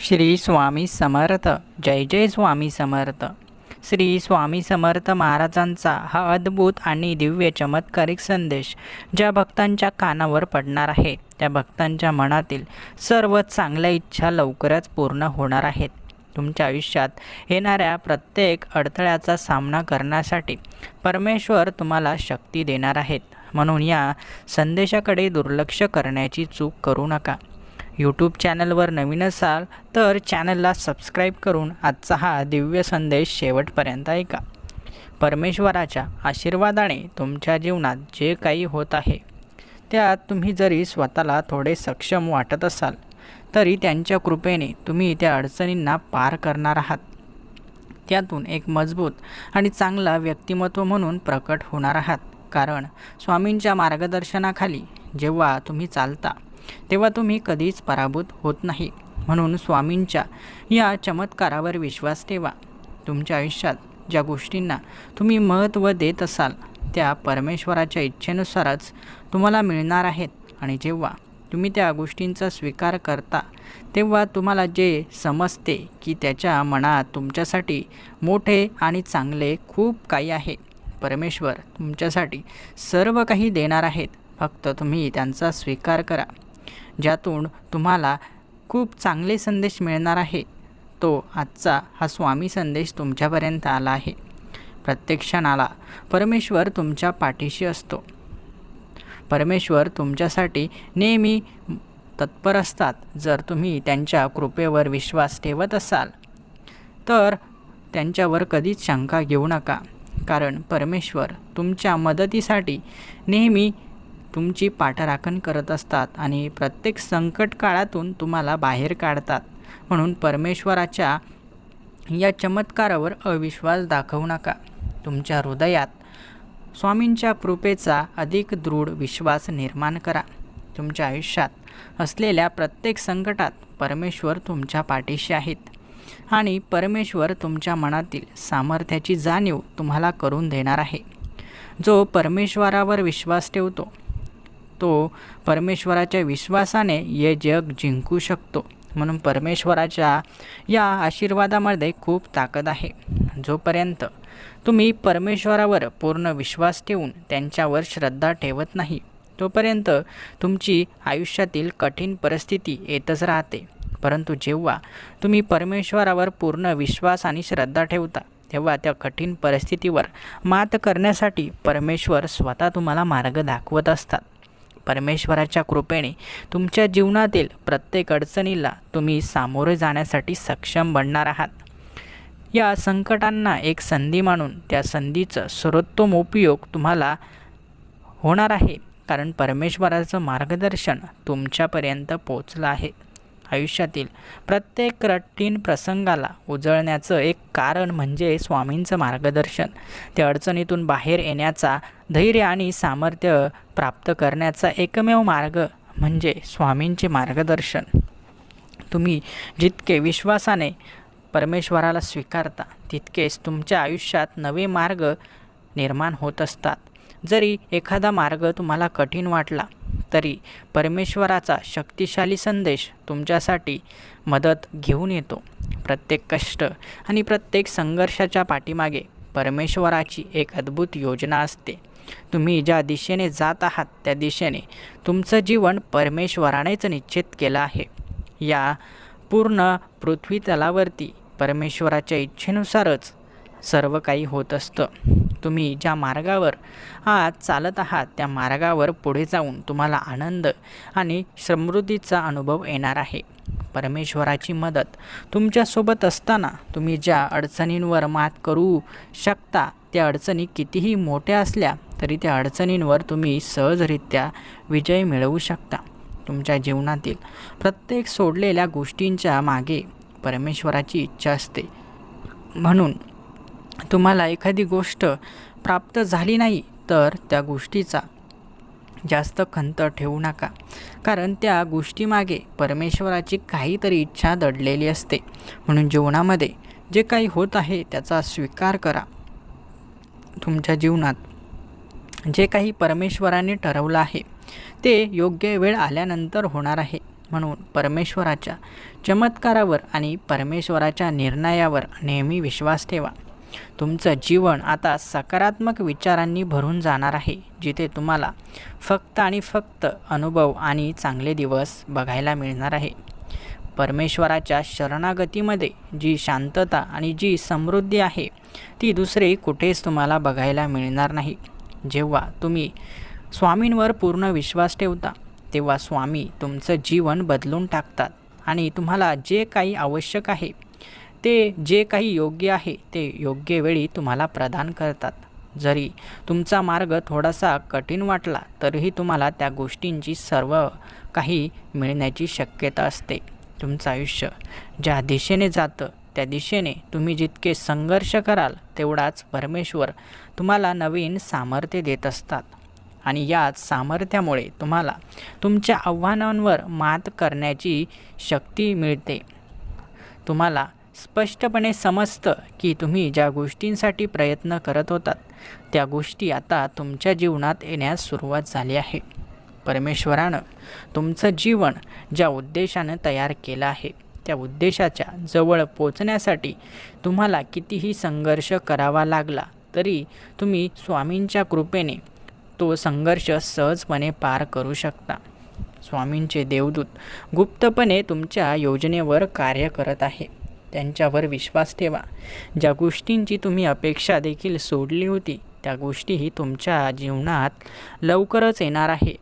श्री स्वामी समर्थ. जय जय स्वामी समर्थ. श्री स्वामी समर्थ महाराजांचा हा अद्भुत आणि दिव्य चमत्कारिक संदेश ज्या भक्तांच्या कानावर पडणार आहे त्या भक्तांच्या मनातील सर्व चांगल्या इच्छा लवकरच पूर्ण होणार आहेत. तुमच्या आयुष्यात येणाऱ्या प्रत्येक अडथळ्याचा सामना करण्यासाठी परमेश्वर तुम्हाला शक्ती देणार आहेत. म्हणून या संदेशाकडे दुर्लक्ष करण्याची चूक करू नका. यूट्यूब चॅनलवर नवीन असाल तर चॅनलला सबस्क्राईब करून आजचा हा दिव्य संदेश शेवटपर्यंत ऐका. परमेश्वराच्या आशीर्वादाने तुमच्या जीवनात जे काही होत आहे त्यात तुम्ही जरी स्वतःला थोडे सक्षम वाटत असाल तरी त्यांच्या कृपेने तुम्ही त्या अडचणींना पार करणार आहात. त्यातून एक मजबूत आणि चांगला व्यक्तिमत्व म्हणून प्रकट होणार आहात. कारण स्वामींच्या मार्गदर्शनाखाली जेव्हा तुम्ही चालता तेव्हा तुम्ही कधीच पराभूत होत नाही. म्हणून स्वामींच्या या चमत्कारावर विश्वास ठेवा. तुमच्या आयुष्यात ज्या गोष्टींना तुम्ही महत्त्व देत असाल त्या परमेश्वराच्या इच्छेनुसारच तुम्हाला मिळणार आहेत. आणि जेव्हा तुम्ही त्या गोष्टींचा स्वीकार करता तेव्हा तुम्हाला जे समजते की त्याच्या मनात तुमच्यासाठी मोठे आणि चांगले खूप काही आहे. परमेश्वर तुमच्यासाठी सर्व काही देणार आहेत. फक्त तुम्ही त्यांचा स्वीकार करा. ज्यातून तुम्हाला खूप चांगले संदेश मिळणार आहे. तो आजचा हा स्वामी संदेश तुमच्यापर्यंत आला आहे. प्रत्येक क्षणाला परमेश्वर तुमच्या पाठीशी असतो. परमेश्वर तुमच्यासाठी नेहमी तत्पर असतात जर तुम्ही त्यांच्या कृपेवर विश्वास ठेवत असाल. तर त्यांच्यावर कधीच शंका घेऊ नका कारण परमेश्वर तुमच्या मदतीसाठी नेहमी तुमची पाठराखण करत असतात आणि प्रत्येक संकट काळातून तुम्हाला बाहेर काढतात. म्हणून परमेश्वराच्या या चमत्कारावर अविश्वास दाखवू नका. तुमच्या हृदयात स्वामींच्या कृपेचा अधिक दृढ विश्वास निर्माण करा. तुमच्या आयुष्यात असलेल्या प्रत्येक संकटात परमेश्वर तुमच्या पाठीशी आहेत आणि परमेश्वर तुमच्या मनातील सामर्थ्याची जाणीव तुम्हाला करून देणार आहे. जो परमेश्वरावर विश्वास ठेवतो तो परमेश्वराच्या विश्वासाने हे जग जिंकू शकतो. म्हणून परमेश्वराच्या या आशीर्वादामध्ये खूप ताकद आहे. जोपर्यंत तुम्ही परमेश्वरावर पूर्ण विश्वास ठेवून त्यांच्यावर श्रद्धा ठेवत नाही तोपर्यंत तुमची आयुष्यातील कठीण परिस्थिती येतच राहते. परंतु जेव्हा तुम्ही परमेश्वरावर पूर्ण विश्वास आणि श्रद्धा ठेवता तेव्हा त्या कठीण परिस्थितीवर मात करण्यासाठी परमेश्वर स्वतः तुम्हाला मार्ग दाखवत असतात. परमेश्वराच्या कृपेने तुमच्या जीवनातील प्रत्येक अडचणीला तुम्ही सामोरे जाण्यासाठी सक्षम बनणार आहात. या संकटांना एक संधी मानून त्या संधीचं सर्वोत्तम उपयोग तुम्हाला होणार आहे कारण परमेश्वराचं मार्गदर्शन तुमच्यापर्यंत पोचलं आहे. आयुष्यातील प्रत्येक कठीण प्रसंगाला उजळण्याचं एक कारण म्हणजे स्वामींचं मार्गदर्शन. त्या अडचणीतून बाहेर येण्याचा धैर्य आणि सामर्थ्य प्राप्त करण्याचा एकमेव मार्ग म्हणजे स्वामींचे मार्गदर्शन. तुम्ही जितके विश्वासाने परमेश्वराला स्वीकारता तितकेच तुमच्या आयुष्यात नवे मार्ग निर्माण होत असतात. जरी एखादा मार्ग तुम्हाला कठीण वाटला तरी परमेश्वराचा शक्तिशाली संदेश तुमच्यासाठी मदत घेऊन येतो. प्रत्येक कष्ट आणि प्रत्येक संघर्षाच्या पाठीमागे परमेश्वराची एक अद्भुत योजना असते. तुम्ही ज्या दिशेने जात आहात त्या दिशेने तुमचं जीवन परमेश्वरानेच निश्चित केलं आहे. या पूर्ण पृथ्वी तलावरती परमेश्वराच्या इच्छेनुसारच सर्व काही होत असतं. तुम्ही ज्या मार्गावर आज चालत आहात त्या मार्गावर पुढे जाऊन तुम्हाला आनंद आणि समृद्धीचा अनुभव येणार आहे. परमेश्वराची मदत तुमच्यासोबत असताना तुम्ही ज्या अडचणींवर मात करू शकता त्या अडचणी कितीही मोठ्या असल्या तरी त्या अडचणींवर तुम्ही सहजरित्या विजय मिळवू शकता. तुमच्या जीवनातील प्रत्येक सोडलेल्या गोष्टींच्या मागे परमेश्वराची इच्छा असते. म्हणून तुम्हाला एखादी गोष्ट प्राप्त झाली नाही तर त्या गोष्टीचा जास्त खंत ठेवू नका. कारण त्या गोष्टीमागे परमेश्वराची काहीतरी इच्छा दडलेली असते. म्हणून जीवनामध्ये जे काही होत आहे त्याचा स्वीकार करा. तुमच्या जीवनात जे काही परमेश्वराने ठरवलं आहे ते योग्य वेळ आल्यानंतर होणार आहे. म्हणून परमेश्वराच्या चमत्कारावर आणि परमेश्वराच्या निर्णयावर नेहमी विश्वास ठेवा. तुमचं जीवन आता सकारात्मक विचारांनी भरून जाणार आहे जिथे तुम्हाला फक्त आणि फक्त अनुभव आणि चांगले दिवस बघायला मिळणार आहे. परमेश्वराच्या शरणागतीमध्ये जी शांतता आणि जी समृद्धी आहे ती दुसरे कुठेच तुम्हाला बघायला मिळणार नाही. जेव्हा तुम्ही स्वामींवर पूर्ण विश्वास ठेवता तेव्हा स्वामी तुमचं जीवन बदलून टाकतात आणि तुम्हाला जे काही आवश्यक आहे ते जे काही योग्य आहे ते योग्य वेळी तुम्हाला प्रदान करतात. जरी तुमचा मार्ग थोडासा कठीण वाटला तरीही तुम्हाला त्या गोष्टींची सर्व काही मिळण्याची शक्यता असते. तुमचं आयुष्य ज्या दिशेने जातं त्या दिशेने तुम्ही जितके संघर्ष कराल तेवढाच परमेश्वर तुम्हाला नवीन सामर्थ्य देत असतात. आणि याच सामर्थ्यामुळे तुम्हाला तुमच्या आव्हानांवर मात करण्याची शक्ती मिळते. तुम्हाला स्पष्टपणे समजतं की तुम्ही ज्या गोष्टींसाठी प्रयत्न करत होतात त्या गोष्टी आता तुमच्या जीवनात येण्यास सुरुवात झाली आहे. परमेश्वरानं तुमचं जीवन ज्या उद्देशानं तयार केलं आहे त्या उद्देशाच्या जवळ पोचण्यासाठी तुम्हाला कितीही संघर्ष करावा लागला तरी तुम्ही स्वामींच्या कृपेने तो संघर्ष सहजपणे पार करू शकता. स्वामींचे देवदूत गुप्तपणे तुमच्या योजनेवर कार्य करत आहे त्यांच्यावर विश्वास ठेवा. ज्या गोष्टींची तुम्ही अपेक्षा देखील सोडली होती त्या गोष्टीही तुमच्या जीवनात लवकरच येणार आहे.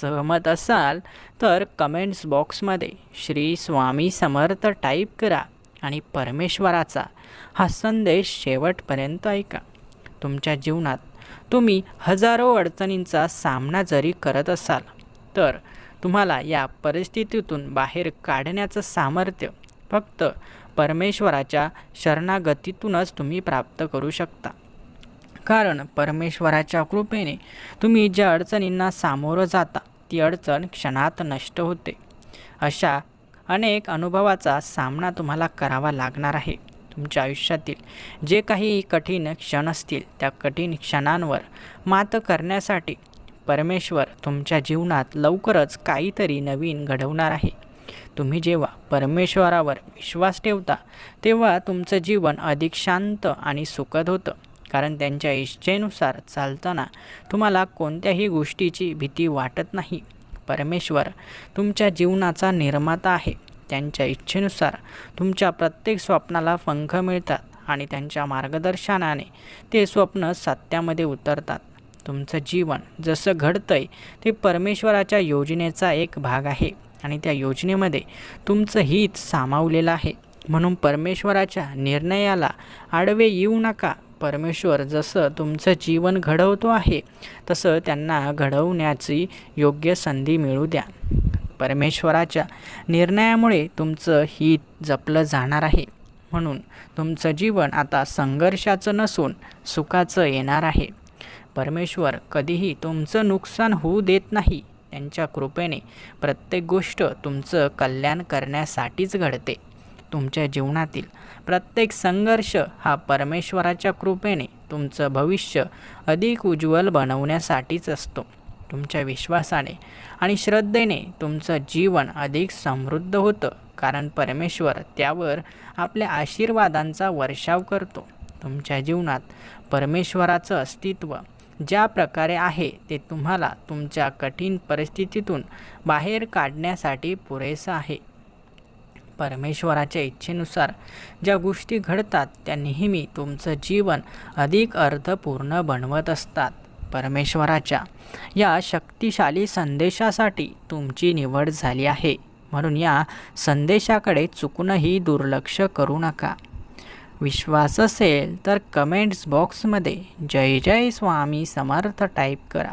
सहमत असाल तर कमेंट्स बॉक्समध्ये श्री स्वामी समर्थ टाईप करा आणि परमेश्वराचा हा संदेश शेवटपर्यंत ऐका. तुमच्या जीवनात तुम्ही हजारो अडचणींचा सामना जरी करत असाल तर तुम्हाला या परिस्थितीतून बाहेर काढण्याचं सामर्थ्य फक्त परमेश्वराच्या शरणागतीतूनच तुम्ही प्राप्त करू शकता. कारण परमेश्वराच्या कृपेने तुम्ही ज्या अडचणींना सामोरं जाता ती अडचण क्षणात नष्ट होते. अशा अनेक अनुभवाचा सामना तुम्हाला करावा लागणार आहे. तुमच्या आयुष्यातील जे काही कठीण क्षण असतील त्या कठीण क्षणांवर मात करण्यासाठी परमेश्वर तुमच्या जीवनात लवकरच काहीतरी नवीन घडवणार आहे. तुम्ही जेव्हा परमेश्वरावर विश्वास ठेवता तेव्हा तुमचं जीवन अधिक शांत आणि सुखद होतं. कारण त्यांच्या इच्छेनुसार चालताना तुम्हाला कोणत्याही गोष्टीची भीती वाटत नाही. परमेश्वर तुमच्या जीवनाचा निर्माता आहे. त्यांच्या इच्छेनुसार तुमच्या प्रत्येक स्वप्नाला पंख मिळतात आणि त्यांच्या मार्गदर्शनाने ते स्वप्न सत्यामध्ये उतरतात. तुमचं जीवन जसं घडतंय ते परमेश्वराच्या योजनेचा एक भाग आहे. आणि त्या योजनेमध्ये तुमचं हित सामावलेलं आहे. म्हणून परमेश्वराच्या निर्णयाला आडवे येऊ नका. परमेश्वर जसं तुमचं जीवन घडवतो आहे तसं त्यांना घडवण्याची योग्य संधी मिळू द्या. परमेश्वराच्या निर्णयामुळे तुमचं हित जपलं जाणार आहे. म्हणून तुमचं जीवन आता संघर्षाचं नसून सुखाचं येणार आहे. परमेश्वर कधीही तुमचं नुकसान होऊ देत नाही. त्यांच्या कृपेने प्रत्येक गोष्ट तुमचं कल्याण करण्यासाठीच घडते. तुमच्या जीवनातील प्रत्येक संघर्ष हा परमेश्वराच्या कृपेने तुमचं भविष्य अधिक उज्ज्वल बनवण्यासाठीच असतो. तुमच्या विश्वासाने आणि श्रद्धेने तुमचं जीवन अधिक समृद्ध होतं कारण परमेश्वर त्यावर आपल्या आशीर्वादांचा वर्षाव करतो. तुमच्या जीवनात परमेश्वराचं अस्तित्व ज्या प्रकारे आहे ते तुम्हाला तुमच्या कठीण परिस्थितीतून बाहेर काढण्यासाठी पुरेसं आहे. परमेश्वराच्या इच्छेनुसार ज्या गोष्टी घडतात त्या नेहमी तुमचं जीवन अधिक अर्थपूर्ण बनवत असतात. परमेश्वराच्या या शक्तिशाली संदेशासाठी तुमची निवड झाली आहे. म्हणून या संदेशाकडे चुकूनही दुर्लक्ष करू नका. विश्वास असेल तर कमेंट्स बॉक्समध्ये जय जय स्वामी समर्थ टाईप करा.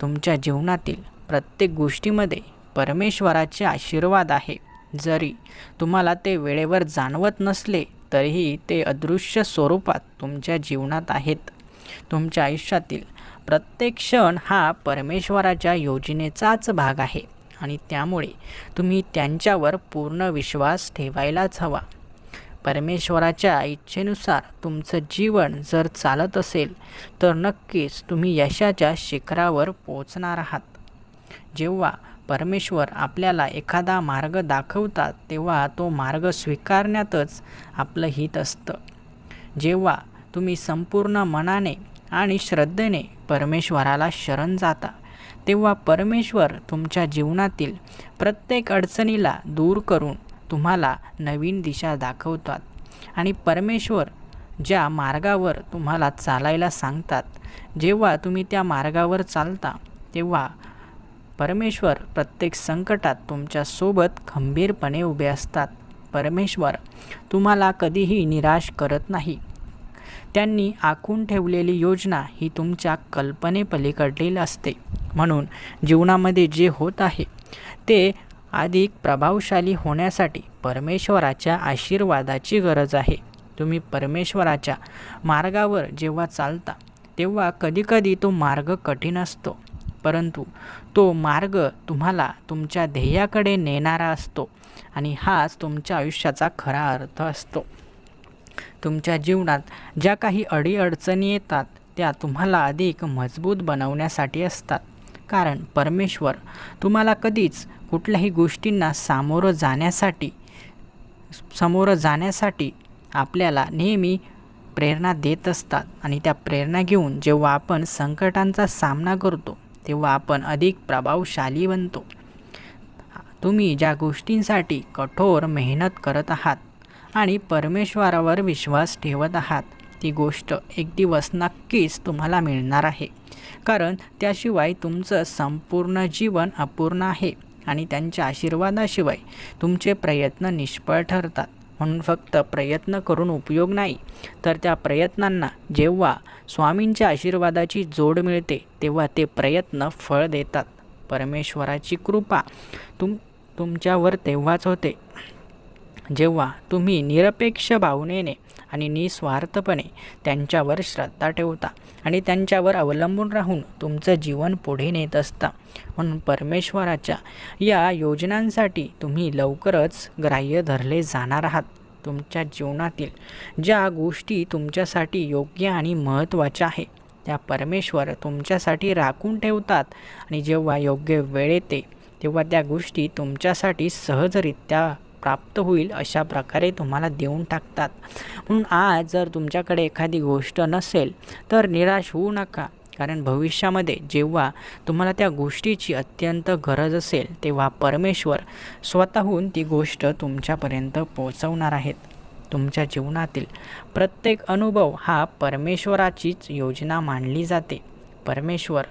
तुमच्या जीवनातील प्रत्येक गोष्टीमध्ये परमेश्वराचे आशीर्वाद आहे. जरी तुम्हाला ते वेळेवर जाणवत नसले तरीही ते अदृश्य स्वरूपात तुमच्या जीवनात आहेत. तुमच्या आयुष्यातील प्रत्येक क्षण हा परमेश्वराच्या योजनेचाच भाग आहे आणि त्यामुळे तुम्ही त्यांच्यावर पूर्ण विश्वास ठेवायलाच हवा. परमेश्वराच्या इच्छेनुसार तुमचं जीवन जर चालत असेल तर नक्कीच तुम्ही यशाच्या शिखरावर पोचणार आहात. जेव्हा परमेश्वर आपल्याला एखादा मार्ग दाखवतात तेव्हा तो मार्ग स्वीकारण्यातच आपलं हित असतं. जेव्हा तुम्ही संपूर्ण मनाने आणि श्रद्धेने परमेश्वराला शरण जाता तेव्हा परमेश्वर तुमच्या जीवनातील प्रत्येक अडचणीला दूर करून तुम्हाला नवीन दिशा दाखवतात. आणि परमेश्वर ज्या मार्गावर तुम्हाला चालायला सांगतात जेव्हा तुम्ही त्या मार्गावर चालता तेव्हा परमेश्वर प्रत्येक संकटात तुमच्यासोबत खंबीरपणे उभे असतात. परमेश्वर तुम्हाला कधीही निराश करत नाही. त्यांनी आखून ठेवलेली योजना ही तुमच्या कल्पनेपलीकडील असते. म्हणून जीवनामध्ये जे होत आहे ते अधिक प्रभावशाली होण्यासाठी परमेश्वराच्या आशीर्वादाची गरज आहे. तुम्ही परमेश्वराच्या मार्गावर जेव्हा चालता तेव्हा कधीकधी तो मार्ग कठीण असतो. परंतु तो मार्ग तुम्हाला तुमच्या ध्येयाकडे नेणारा असतो आणि हाच तुमच्या आयुष्याचा खरा अर्थ असतो. तुमच्या जीवनात ज्या काही अडीअडचणी येतात त्या तुम्हाला अधिक मजबूत बनवण्यासाठी असतात. कारण परमेश्वर तुम्हाला कधीच कुठल्याही गोष्टींना सामोरं जाण्यासाठी समोरं जाण्यासाठी आपल्याला नेहमी प्रेरणा देत असतात. आणि त्या प्रेरणा घेऊन जेव्हा आपण संकटांचा सामना करतो तेव्हा आपण अधिक प्रभावशाली बनतो. तुम्ही ज्या गोष्टींसाठी कठोर मेहनत करत आहात आणि परमेश्वरावर विश्वास ठेवत आहात ती गोष्ट एक दिवस नक्कीच तुम्हाला मिळणार आहे. कारण त्याशिवाय तुमचं संपूर्ण जीवन अपूर्ण आहे. आणि त्यांच्या आशीर्वादाशिवाय तुमचे प्रयत्न निष्फळ ठरतात. म्हणून फक्त प्रयत्न करून उपयोग नाही तर त्या प्रयत्नांना जेव्हा स्वामींच्या आशीर्वादाची जोड मिळते तेव्हा ते प्रयत्न फळ देतात. परमेश्वराची कृपा तुम तुमच्यावर तेव्हाच होते जेव्हा तुम्ही निरपेक्ष भावनेने आणि निस्वार्थपणे त्यांच्यावर श्रद्धा ठेवता आणि त्यांच्यावर अवलंबून राहून तुमचं जीवन पुढे नेत असता. म्हणून परमेश्वराच्या या योजनांसाठी तुम्ही लवकरच ग्राह्य धरले जाणार आहात. तुमच्या जीवनातील ज्या गोष्टी तुमच्यासाठी योग्य आणि महत्त्वाच्या आहे त्या परमेश्वर तुमच्यासाठी राखून ठेवतात आणि जेव्हा योग्य वेळ येते तेव्हा त्या गोष्टी तुमच्यासाठी सहजरित्या प्राप्त होईल अशा प्रकारे तुम्हाला देऊन टाकतात. म्हणून आज जर तुमच्याकडे एखादी गोष्ट नसेल तर निराश होऊ नका. कारण भविष्यामध्ये जेव्हा तुम्हाला त्या गोष्टीची अत्यंत गरज असेल तेव्हा परमेश्वर स्वतःहून ती गोष्ट तुमच्यापर्यंत पोहोचवणार आहेत. तुमच्या जीवनातील प्रत्येक अनुभव हा परमेश्वराचीच योजना मानली जाते. परमेश्वर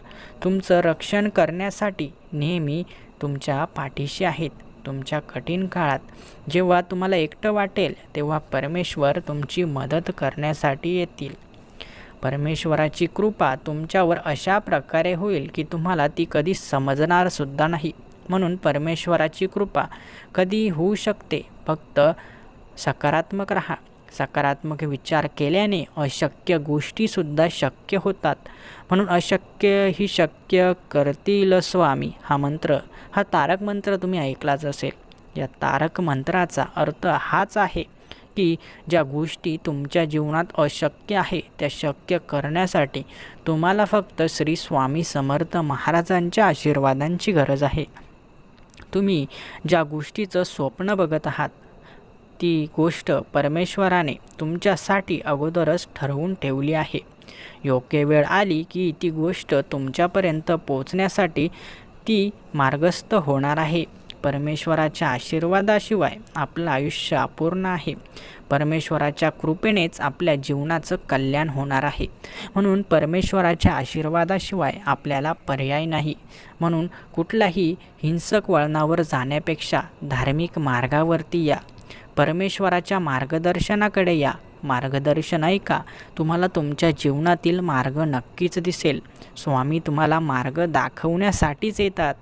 तुमचं रक्षण करण्यासाठी नेहमी तुमच्या पाठीशी आहेत. तुमच्या कठीण काळात जेव्हा तुम्हाला एकटं वाटेल तेव्हा परमेश्वर तुमची मदत करण्यासाठी येतील. परमेश्वराची कृपा तुमच्यावर अशा प्रकारे होईल की तुम्हाला ती कधी समजणारसुद्धा नाही. म्हणून परमेश्वराची कृपा कधी होऊ शकते. फक्त सकारात्मक राहा. सकारात्मक विचार केल्याने अशक्य गोष्टीसुद्धा शक्य होतात. म्हणून अशक्य ही शक्य करतील स्वामी हा मंत्र हा तारक मंत्र तुम्ही ऐकलाच असेल. या तारक मंत्राचा अर्थ हाच आहे की ज्या गोष्टी तुमच्या जीवनात अशक्य आहे त्या शक्य करण्यासाठी तुम्हाला फक्त श्री स्वामी समर्थ महाराजांच्या आशीर्वादांची गरज आहे. तुम्ही ज्या गोष्टीचं स्वप्न बघत आहात ती गोष्ट परमेश्वराने तुमच्यासाठी अगोदरच ठरवून ठेवली आहे. योग्य वेळ आली की ती गोष्ट तुमच्यापर्यंत पोचण्यासाठी ती मार्गस्थ होणार आहे. परमेश्वराच्या आशीर्वादाशिवाय आपलं आयुष्य अपूर्ण आहे. परमेश्वराच्या कृपेनेच आपल्या जीवनाचं कल्याण होणार आहे. म्हणून परमेश्वराच्या आशीर्वादाशिवाय आपल्याला पर्याय नाही. म्हणून कुठलाही हिंसक वळणावर जाण्यापेक्षा धार्मिक मार्गावरती या. परमेश्वराच्या मार्गदर्शनाकडे या. मार्गदर्शन ऐका. तुम्हाला तुमच्या जीवनातील मार्ग नक्कीच दिसेल. स्वामी तुम्हाला मार्ग दाखवण्यासाठीच येतात.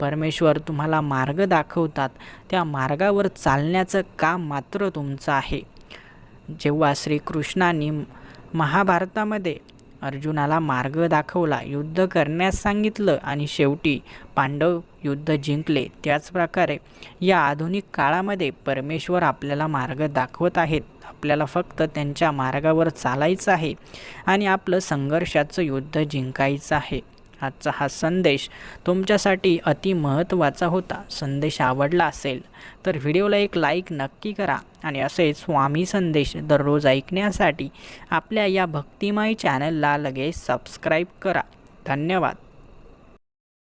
परमेश्वर तुम्हाला मार्ग दाखवतात. त्या मार्गावर चालण्याचं काम मात्र तुमचं आहे. जेव्हा श्रीकृष्णाने महाभारतामध्ये अर्जुनाला मार्ग दाखवला. युद्ध करण्यास सांगितलं आणि शेवटी पांडव युद्ध जिंकले. त्याचप्रकारे या आधुनिक काळामध्ये परमेश्वर आपल्याला मार्ग दाखवत आहेत. आपल्याला फक्त त्यांच्या मार्गावर चालायचं आहे आणि आपलं संघर्षाचं युद्ध जिंकायचं आहे. आजचा हा संदेश तुमच्यासाठी अति महत्त्वाचा होता. संदेश आवडला असेल तर व्हिडिओला एक लाईक नक्की करा आणि असेच स्वामी संदेश दररोज ऐकण्यासाठी आपल्या या भक्तिमय चॅनलला लगेच सबस्क्राईब करा. धन्यवाद.